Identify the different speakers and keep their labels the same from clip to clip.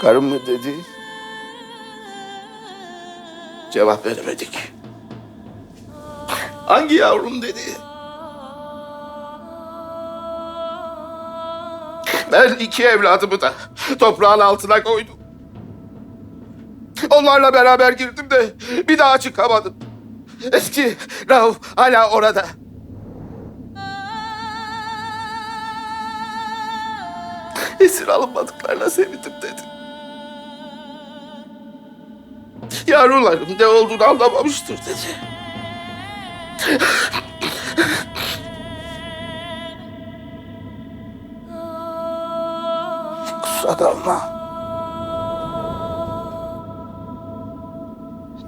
Speaker 1: Karım mı dedi? Cevap veremedik. Hangi yavrum dedi? Ben iki evladımı da toprağın altına koydum. Onlarla beraber girdim de bir daha çıkamadım. Eski Rauf hala orada. Esir alınmadıklarına sevindim dedi. Yavrularım ne olduğunu anlamamıştır dedi. Kusura kalma.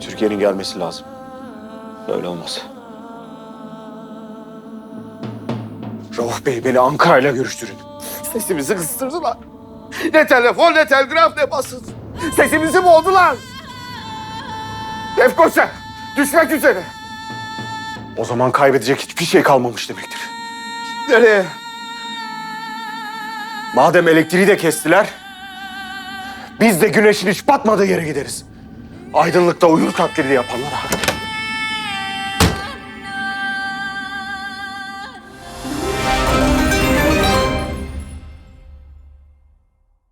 Speaker 2: Türkiye'nin gelmesi lazım. Böyle olmaz. Rauf Bey beni Ankara'yla görüştürün.
Speaker 1: Sesimizi kıstırdılar. Ne telefon, ne telgraf, ne basın. Sesimizi boğdular. Lefkoşa, düşmek üzere.
Speaker 2: O zaman kaybedecek hiçbir şey kalmamış demektir.
Speaker 1: Nereye?
Speaker 2: Madem elektriği de kestiler, biz de güneşin hiç batmadığı yere gideriz. Aydınlıkta uyur taklidi yapanlara.